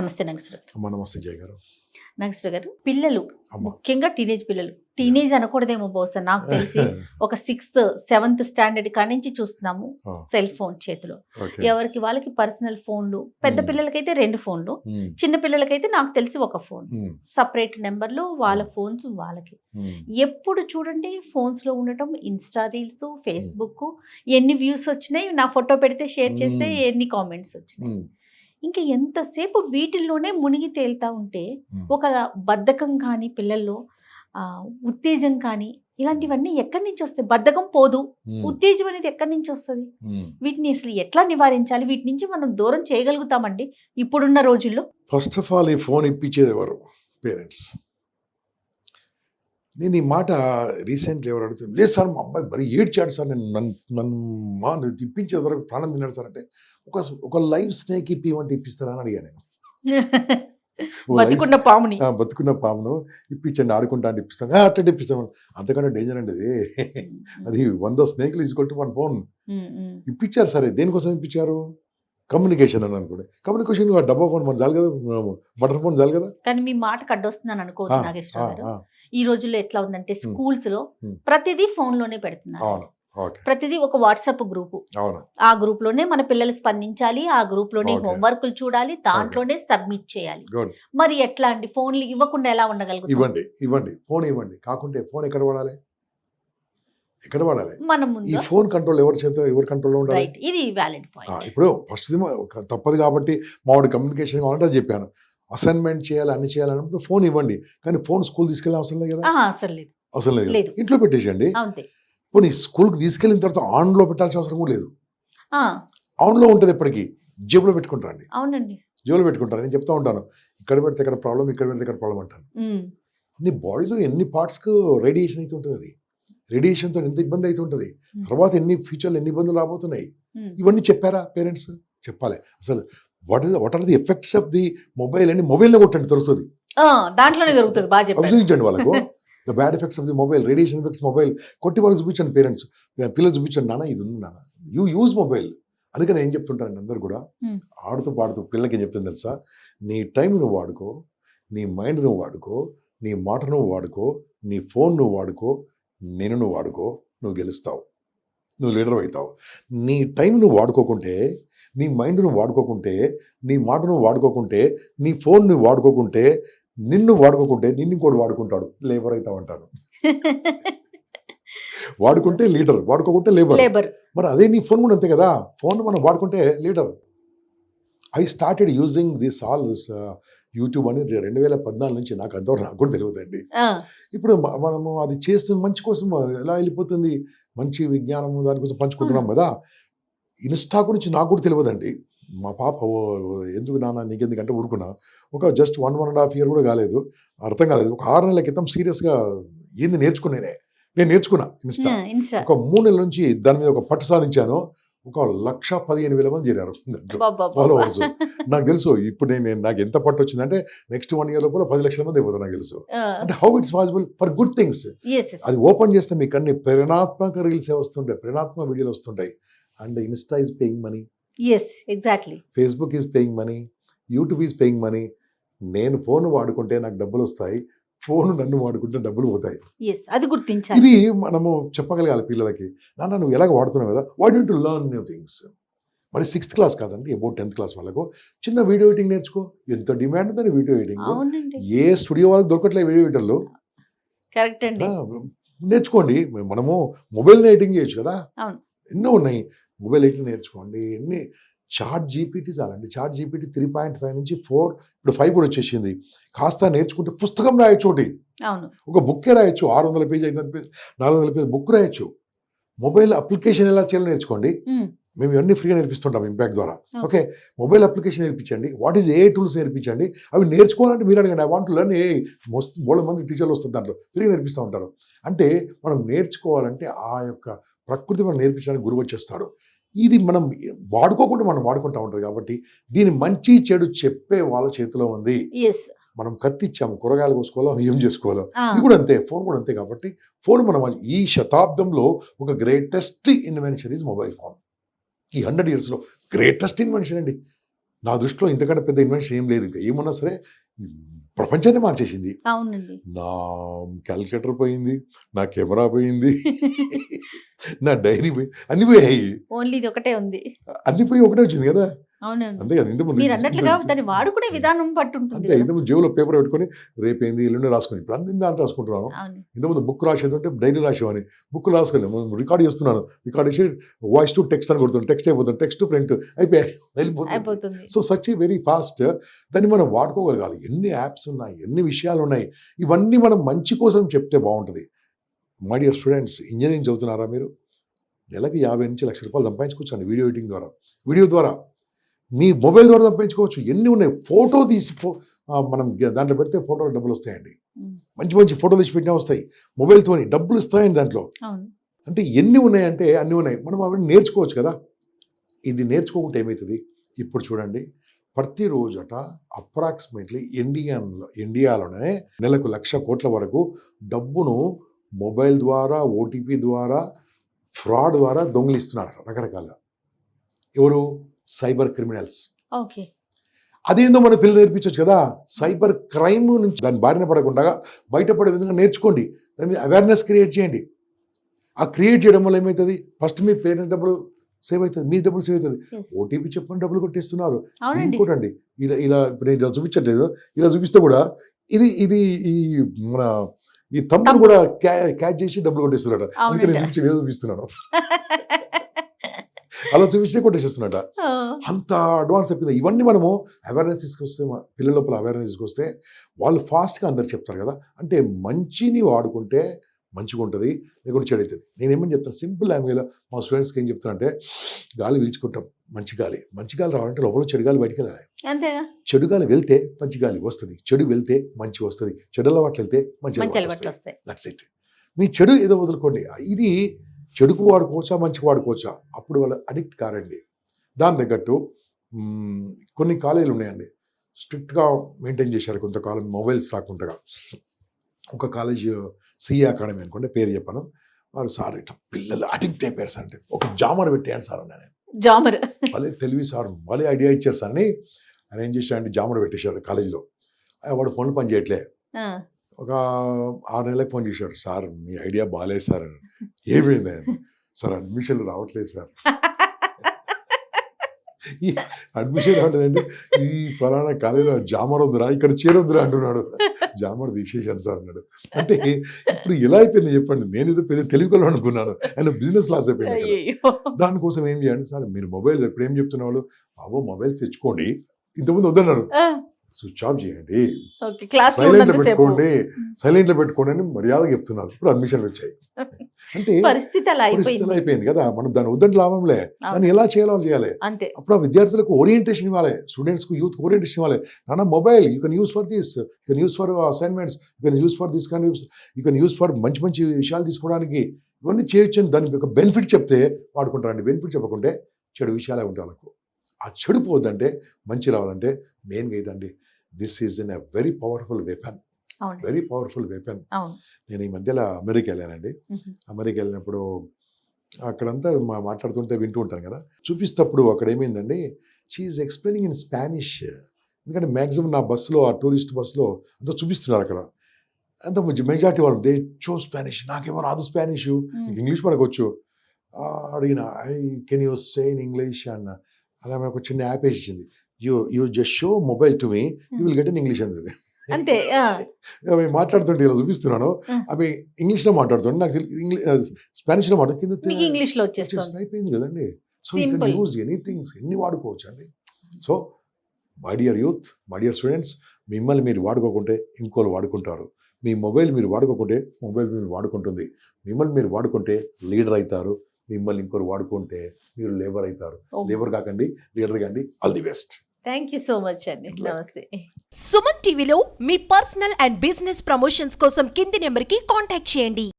నమస్తే నగస్టర్ అమ్మ నమస్తే జయ గారు. నగస్టర్ గారు పిల్లలు ముఖ్యంగా టీనేజ్ పిల్లలు. టీనేజ్ అనకూడదేమో బహుశా నాకు తెలిసి ఒక సిక్స్త్ సెవెంత్ స్టాండర్డ్ కాడి నుంచి చూస్తున్నాము సెల్ ఫోన్ చేతిలో. ఎవరికి వాళ్ళకి పర్సనల్ ఫోన్లు పెద్ద. పిల్లలకైతే రెండు ఫోన్లు చిన్న పిల్లలకైతే నాకు తెలిసి ఒక ఫోన్ సపరేట్ నెంబర్లు వాళ్ళ. ఫోన్స్ వాళ్ళకి. ఎప్పుడు చూడండి phones లో ఉండటం ఇన్స్టా రీల్స్ ఫేస్బుక్ ఎన్ని వ్యూస్ వచ్చినాయి నా ఫోటో పెడితే షేర్ చేస్తే. ఎన్ని కామెంట్స్ వచ్చినాయి. ఇంకా ఎంతసేపు వీటిల్లోనే మునిగి తేలుతా ఉంటే. ఒక బద్ధకం కానీ పిల్లల్లో ఉత్తేజం కానీ ఇలాంటివన్నీ ఎక్కడి నుంచి వస్తాయి? బద్ధకం పోదు. ఉత్తేజం అనేది ఎక్కడి నుంచి వస్తుంది. వీటిని అసలు ఎట్లా నివారించాలి? వీటి నుంచి మనం దూరం చేయగలుగుతామండి ఇప్పుడున్న రోజుల్లో? ఫస్ట్ ఆఫ్ ఆల్ ఈ ఫోన్ ఇప్పించేది ఎవరు? పేరెంట్స్. నేను ఈ మాట రీసెంట్లీ ఎవరు అడుగుతుంది లేదు సార్ మా అబ్బాయి మరి ఏడ్చాడు సార్. నేను నన్ను నన్ను మా నువ్వు ఇప్పించే వరకు ప్రాణం తిన్నాడు సార్ అంటే ఒక ఒక లైవ్ స్నేక్ ఇప్పిమంటే ఇప్పిస్తారా అని అడిగాను నేను. బతికున్న పాముని. బతుకున్న పామును ఇప్పించండి ఆడుకుంటా అంటే ఇప్పిస్తాను. "ఆ, అట్టే ఇప్పిస్తాను. అంతకంటే డేంజర్ అండి అది. అది వంద స్నేక్లు ఈజ్వల్ టు వన్ ఫోన్. ఇప్పించారు సరే దేనికోసం ఇప్పించారు? కమ్యూనికేషన్ అని అనుకోండి కమ్యూనికేషన్ డబ్బా ఫోన్ మన చాలు కదా బటర్ ఫోన్ చాలు కదా. కానీ మీ మాట కడ్డొస్తుందని ఆ, ఈ రోజుల్లో ఎట్లా ఉందంటే స్కూల్స్లో. ప్రతిదీ ఫోన్లోనే పెడుతున్నారు ప్రతిదీ ఒక వాట్సాప్ గ్రూపు. ఆ గ్రూప్లోనే మన పిల్లలు స్పందించాలి ఆ గ్రూప్లోనే. హోంవర్క్లు చూడాలి దాంట్లోనే సబ్మిట్ చేయాలి. మరి ఎట్లా అండి? ఫోన్లు ఇవ్వకుండా ఎలా ఉండగలుగుతాం? ఇవ్వండి ఇవ్వండి. ఫోన్ ఇవ్వండి. కాకుంటే ఫోన్ ఎక్కడ వాడాలి? ఎక్కడ వాడాలి? మన ఈ ఫోన్ కంట్రోల్ ఎవరి చేత ఎవరి కంట్రోల్లో ఉండాలి? ఇది వ్యాలిడ్ పాయింట్. ఇప్పుడు ఫస్ట్ తప్పదు కాబట్టి మావాడి కమ్యూనికేషన్ కావాలంటే చెప్పాను. అసైన్మెంట్ చేయాలి అన్ని చేయాలన్నప్పుడు ఫోన్ ఇవ్వండి. కానీ ఫోన్ స్కూల్ తీసుకెళ్ళే అవసరం లేదు కదా? అసలు లేదు. అవసరం లేదు. ఇంట్లో పెట్టేసండి అంతే. పోనీ స్కూల్కి తీసుకెళ్ళిన తర్వాత ఆన్లో పెట్టాల్సిన అవసరం కూడా లేదు. ఆన్లో ఉంటుంది ఎప్పటికీ. జేబులో పెట్టుకుంటారండి అవునండి. జేబులో పెట్టుకుంటారు. నేను చెప్తా ఉంటాను. ఇక్కడ పెడితే ఇక్కడ ప్రాబ్లం ఇక్కడ పెడితే ఇక్కడ ప్రాబ్లం అంటాను. నీ బాడీలో ఎన్ని పార్ట్స్కు రేడియేషన్ అయితే ఉంటుంది అది? రేడియేషన్తో ఎంత ఇబ్బంది అయితే ఉంటుంది. తర్వాత ఎన్ని ఫ్యూచర్లు ఎన్ని ఇబ్బందులు రాబోతున్నాయి. ఇవన్నీ చెప్పారా పేరెంట్స్ చెప్పాలి. అసలు what is what are the effects of the mobile అని మొబైల్లో కొట్టండి తెలుస్తుంది. దాంట్లోనే దొరుకుతుంది బాగా వాళ్ళకు. The bad effects of the mobile radiation effects mobile కొట్టి వాళ్ళకి చూపించండి పేరెంట్స్ పిల్లలు చూపించండి నాన్న ఇది ఉంది నాన్న. యూ యూజ్ మొబైల్ అందుకని ఏం చెప్తుంటారండి అందరు కూడా. ఆడుతూ పాడుతూ పిల్లలకి ఏం చెప్తుంది తెలుసా? నీ టైం నువ్వు వాడుకో నీ మైండ్ నువ్వు వాడుకో నీ మాట నువ్వు వాడుకో నీ ఫోన్ నువ్వు వాడుకో నేను నువ్వు వాడుకో నువ్వు గెలుస్తావు. నువ్వు లీడర్ అవుతావు. నీ టైం నువ్వు వాడుకోకుంటే నీ మైండ్ నువ్వు వాడుకోకుంటే నీ మాట నువ్వు వాడుకోకుంటే నీ ఫోన్ నువ్వు వాడుకోకుంటే నిన్ను వాడుకోకుంటే నిన్ను ఇంకోటి వాడుకుంటాడు. లేబర్ అవుతావు అంటారు. వాడుకుంటే లీడర్ వాడుకోకుంటే లేబర్. లేబర్. మరి అదే నీ ఫోన్ కూడా అంతే కదా. ఫోన్ మనం వాడుకుంటే leader. I started using this all this YouTube అని రెండు వేల పద్నాలుగు నుంచి నాకు అంతవరకు నాకు కూడా తెలియదండి. ఇప్పుడు మనము అది చేస్తున్న మంచి కోసం ఎలా వెళ్ళిపోతుంది? మంచి విజ్ఞానం దానికోసం పంచుకుంటున్నాం కదా. ఇన్స్టా గురించి నాకు కూడా తెలియదండి. మా పాప ఎందుకు నాన్న నీకెందుకంటే ఊరుకున్నా. ఒక just one one and half year కూడా కాలేదు. అర్థం కాలేదు. ఒక ఆరు నెలల క్రితం సీరియస్గా ఏంది నేర్చుకునేనే? నేను నేర్చుకున్నా ఇన్స్టా. ఒక మూడు నెలల నుంచి దాని మీద ఒక పట్టు సాధించాను. ఒక లక్ష పదిహేను వేల మంది చేరారు. Followers. నాకు తెలుసు ఇప్పుడు నేను నాకు ఎంత పట్టు వచ్చిందంటే నెక్స్ట్ వన్ ఇయర్ లోపల పది లక్షల మంది అయిపోతుంది నాకు తెలుసు. అంటే how it's possible for good things అది ఓపెన్ చేస్తే మీకు అన్ని ప్రేరణాత్మక రీల్స్ వస్తుంటాయి ప్రేరణాత్మక వీడియోలు వస్తుంటాయి. And insta is paying money yes exactly Facebook is paying money YouTube is paying money నేను ఫోన్ వాడుకుంటే నాకు డబ్బులు వస్తాయి. ఫోన్ నన్ను వాడుకుంటే డబ్బులు పోతాయి. అది గుర్తించాలి. ఇది మనము చెప్పగలగాలి పిల్లలకి. నాన్న నువ్వు ఎలాగ వాడుతున్నావు కదా? Why don't learn new things మరి సిక్స్త్ క్లాస్ కాదండి అబౌట్ టెన్త్ క్లాస్ వాళ్ళకు. చిన్న వీడియో ఎడిటింగ్ నేర్చుకో. ఎంత డిమాండ్ ఉందని వీడియో ఎడిటింగ్ ఏ స్టూడియో వాళ్ళకి దొరకట్లే వీడియో ఎడిటర్లు కరెక్ట్ అండి. నేర్చుకోండి. మనము మొబైల్ ఎడిటింగ్ చేయొచ్చు కదా. ఎన్నో ఉన్నాయి. మొబైల్ ఎడిటింగ్ నేర్చుకోండి. ఎన్ని చార్ట్ జీపీటీ చాలండి. Chat GPT three point five నుంచి ఫోర్ ఇప్పుడు ఫైవ్ కూడా వచ్చేసింది. కాస్త నేర్చుకుంటే పుస్తకం రాయొచ్చు ఒకటి. ఒక బుక్కే రాయొచ్చు? ఆరు వందల పేజీ ఐదు వందల పేజీ నాలుగు వందల పేజీ బుక్ రాయొచ్చు. మొబైల్ అప్లికేషన్ ఎలా చేయాలో నేర్చుకోండి. మేము ఇవన్నీ ఫ్రీగా నేర్పిస్తుంటాం ఇంపాక్ట్ ద్వారా. ఓకే. మొబైల్ అప్లికేషన్ నేర్పించండి. వాట్ ఈస్ ఏ టూల్స్ నేర్పించండి. అవి నేర్చుకోవాలంటే మీరు అడగండి. I want learn a most బోళ్ళ మంది టీచర్లు వస్తారు దాంట్లో. ఫ్రీగా నేర్పిస్తూ ఉంటారు. అంటే మనం నేర్చుకోవాలంటే ఆ యొక్క ప్రకృతి మనం నేర్పించడానికి గురువు వచ్చేస్తాడు. ఇది మనం వాడుకోకుండా మనం వాడుకుంటూ ఉంటుంది కాబట్టి దీని మంచి చెడు చెప్పే వాళ్ళ చేతిలో ఉంది. మనం కత్తి ఇచ్చాము కూరగాయలు కోసుకోవాలో ఏం చేసుకోవాలో? ఇది కూడా అంతే ఫోన్ కూడా అంతే కాబట్టి ఫోన్ మనం ఈ శతాబ్దంలో ఒక greatest invention is mobile phone ఈ హండ్రెడ్ ఇయర్స్లో గ్రేటెస్ట్ ఇన్వెన్షన్ అండి. నా దృష్టిలో ఇంతకంటే పెద్ద ఇన్వెన్షన్ ఏం లేదు. ఇంకా ఏమన్నా సరే ప్రపంచాన్ని మార్చేసింది. నా క్యాలిక్యులేటర్ పోయింది నా కెమెరా పోయింది. నా డైరీ పోయి అన్ని పోయాయి. ఓన్లీ ఇది ఒకటే ఉంది. అన్ని పోయి ఒకటే వచ్చింది కదా? అవునండి. అంతే కదా ఇంతకుముందు మీరు అన్నట్లుగా దాన్ని వాడుకునే విధానం అంతే. ఇంతకుముందు జేబులో పేపర్ పెట్టుకొని రేపేంది ఎల్లుండి రాసుకొని ఇప్పుడు అంత దాంట్లో రాసుకుంటున్నాను ఇంతకుముందు బుక్ రాసేది ఉంటే డైరీ రాసేవాని బుక్ రాసుకోలేము రికార్డ్ చేస్తున్నాను. రికార్డ్ చేసి వాయిస్ టు టెక్స్ట్ అని కొడుతుంది టెక్స్ట్ అయిపోతుంది టెక్స్ట్ టు ప్రింట్ వెళ్ళిపోతుంది. అయిపోతుంది. So such a very fast దాన్ని మనం వాడుకోగలగాలి. ఎన్ని యాప్స్ ఉన్నాయి ఎన్ని విషయాలు ఉన్నాయి ఇవన్నీ మనం మంచి కోసం చెప్తే బాగుంటుంది. మై డియర్ స్టూడెంట్స్ ఇంజనీరింగ్ చదువుతున్నారా మీరు? నెలకి యాభై నుంచి లక్ష రూపాయలు సంపాదించుకోవచ్చు అండి వీడియో ఎడిటింగ్ ద్వారా. వీడియో ద్వారా. మీ మొబైల్ ద్వారా సంపాదించుకోవచ్చు. ఎన్ని ఉన్నాయి? ఫోటో తీసి ఫో- మనం దాంట్లో పెడితే ఫోటోలు డబ్బులు వస్తాయండి. మంచి మంచి ఫోటో తీసి పెట్టినా వస్తాయి. మొబైల్తోని డబ్బులు ఇస్తాయండి దాంట్లో. అంటే ఎన్ని ఉన్నాయంటే అన్ని ఉన్నాయి. మనం అవన్నీ నేర్చుకోవచ్చు కదా. ఇది నేర్చుకోకుంటే ఏమవుతుంది ఇప్పుడు చూడండి. ప్రతిరోజట అప్రాక్సిమేట్లీ ఇండియన్లో ఇండియాలోనే నెలకు లక్ష కోట్ల వరకు డబ్బును మొబైల్ ద్వారా ఓటీపీ ద్వారా ఫ్రాడ్ ద్వారా దొంగిలిస్తున్నారు రకరకాల. ఎవరు? Cyber criminals. ఓకే. అదేందో మన పిల్లలు నేర్పించవచ్చు కదా. సైబర్ క్రైమ్ నుంచి దాని బారిన పడకుండా బయటపడే విధంగా నేర్చుకోండి. దాని మీద అవేర్నెస్ క్రియేట్ చేయండి. ఆ క్రియేట్ చేయడం వల్ల ఏమవుతుంది ఫస్ట్ మీ పేరెంట్స్ డబ్బులు సేవ్ అవుతుంది మీ డబ్బులు సేవ్ అవుతుంది. ఓటీపీ చెప్పని డబ్బులు కొట్టేస్తున్నారు. ఇంకోటండి ఇలా ఇలా నేను ఇలా చూపించట్లేదు. ఇలా చూపిస్తే కూడా ఇది ఇది ఈ మన ఈ తమ్ముడు. కూడా క్యా- క్యాచ్ చేసి డబ్బులు కొట్టేస్తున్నాడు అందుకే నేను అవునండి చూపించి ఏదో చూపిస్తున్నాను అలా చూపిస్తే కొట్టేసేస్తున్నట ఆ, అంత అడ్వాన్స్ అయిపోయింది. ఇవన్నీ మనము అవేర్నెస్ తీసుకొస్తే పిల్లల లోపల అవేర్నెస్ తీసుకొస్తే వాళ్ళు ఫాస్ట్గా అందరు చెప్తారు కదా. అంటే మంచిని వాడుకుంటే మంచిగా ఉంటుంది లేకుంటే చెడు అవుతుంది నేను ఏమని చెప్తాను సింపుల్ లాంగ్వేజ్లో మా స్టూడెంట్స్కి ఏం చెప్తానంటే గాలి పీల్చుకుంటాం మంచి గాలి. మంచి గాలి రావాలంటే లోపల చెడు గాలి బయటికి వెళ్ళాలి. అంతేగా? చెడు గాలి వెళ్తే మంచి గాలి వస్తుంది చెడు వెళ్తే మంచి వస్తుంది చెడు అలవాట్లు వెళ్తే మంచి మంచి వస్తాయి. దట్స్ ఇట్ మీ చెడు ఏదో వదులుకోండి. ఇది చెడుకు వాడుకోవచ్చా మంచికి వాడుకోవచ్చా? అప్పుడు వాళ్ళు అడిక్ట్ కారండి. దాని తగ్గట్టు కొన్ని కాలేజీలు ఉన్నాయండి. స్ట్రిక్ట్గా మెయింటైన్ చేశారు కొంతకాలం మొబైల్స్ రాకుండా. ఒక కాలేజ్ సిఏ అకాడమీ అనుకుంటే పేరు చెప్పాను. వారు సార్ ఇట్లా పిల్లలు అడిక్ట్ అయిపోయారు సార్ అంటే. ఒక జామర్ పెట్టాను సార్ అన్నాను నేను జామర్. భలే తెలివి సార్ భలే ఐడియా ఇచ్చారు సార్ అని ఆయన ఏం చేశాడంటే జామర్ పెట్టేశాడు కాలేజీలో. వాడు ఫోన్లు పని చేయట్లే. ఒక ఆరు నెలలకు ఫోన్ చేశాడు. సార్ మీ ఐడియా బాగాలేదు సార్. ఏమైంది? ఆయన సార్ అడ్మిషన్లు రావట్లేదు సార్. ఈ అడ్మిషన్ రావట్లేదండి. ఈ ఫలానా కాలేజీలో జామర్ ఉందిరా ఇక్కడ చేరొద్దురా అంటున్నాడు. జామర్ తీసేశాను సార్ అన్నాడు. అంటే ఇప్పుడు ఎలా అయిపోయింది చెప్పండి. నేను ఏదో పెద్ద తెలివికలు అనుకున్నాను. ఆయన బిజినెస్ లాస్ అయిపోయింది. దానికోసం ఏం చేయండి సార్ మీరు మొబైల్ ఇప్పుడు ఏం చెప్తున్న వాళ్ళు మొబైల్ తెచ్చుకోండి. ఇంతకుముందు వద్దన్నారు. స్విచ్ ఆఫ్ చేయండి. సైలెంట్లో పెట్టుకోండి సైలెంట్లో పెట్టుకోండి అని మర్యాదగా చెప్తున్నారు. ఇప్పుడు అడ్మిషన్లు వచ్చాయి. అంటే పరిస్థితి అయిపోయింది. కదా మనం దాని వద్దంటే లాభంలే. దాన్ని ఎలా చేయాలో చేయాలి. అప్పుడు ఆ విద్యార్థులకు ఓరియంటేషన్ ఇవ్వాలి. స్టూడెంట్స్కు యూత్ ఓరియంటేషన్ ఇవ్వాలి. నాన్న mobile you can use for this you can use for assignments you can use for this kind you can use for మంచి మంచి విషయాలు తీసుకోవడానికి. ఇవన్నీ చేయొచ్చు అని దానికి ఒక బెనిఫిట్ చెప్తే వాడుకుంటారండి. బెనిఫిట్ చెప్పకుంటే చెడు విషయాలే ఉంటాయి వాళ్ళకు. ఆ చెడు పోవద్దంటే మంచి రావాలంటే మెయిన్గా ఇదండి. This is in a very powerful weapon very powerful weapon నేను ఈ మధ్యలో అమెరికా వెళ్ళానండి. అమెరికా వెళ్ళినప్పుడు అక్కడంతా మా మాట్లాడుతుంటే వింటూ ఉంటాను కదా. చూపిస్తప్పుడు అక్కడ ఏమైందండి షీఈ్ ఎక్స్ప్లెయినింగ్ ఇన్ స్పానిష్ ఎందుకంటే మ్యాక్సిమం నా బస్సులో ఆ టూరిస్ట్ బస్సులో అంతా చూపిస్తున్నారు అక్కడ. అంత మెజార్టీ వాళ్ళు దే చో స్పానిష్ నాకేమో రాదు స్పానిష్. ఇంగ్లీష్ మనకు వచ్చు అడిగిన I can you say in English అన్న. అలా ఆమె ఒక చిన్న యాప్ వేసింది you you just show mobile to me you will get in English అంది అంతే మాట్లాడుతుంటే ఇలా చూపిస్తున్నాను. ఆమె ఇంగ్లీష్లో మాట్లాడుతుంటే నాకు ఇంగ్లీష్ స్పానిష్లో మాట్లాడు కింద మీకు ఇంగ్లీష్లో వచ్చేస్తుంది. వచ్చేస్తుంది. అయిపోయింది కదండి. So you can. Use anythings ఎన్ని వాడుకోవచ్చు అండి. So my dear youth my dear students మిమ్మల్ని మీరు వాడుకోకుంటే ఇంకోళ్ళు వాడుకుంటారు. మీ మొబైల్ మీరు వాడుకోకుంటే మొబైల్ మీరు వాడుకుంటుంది. మిమ్మల్ని మీరు వాడుకుంటే లీడర్ అవుతారు. మిమ్మల్ని ఇంకోరు వాడుకుంటే మీరు లేబర్ అవుతారు. లేబర్ కాకండి లీడర్ కాండి all the best. Thank you so much అండి. నమస్తే. సుమన్ టీవీలో మీ పర్సనల్ అండ్ బిజినెస్ ప్రమోషన్స్ కోసం కింది నెంబర్కి కాంటాక్ట్ చేయండి.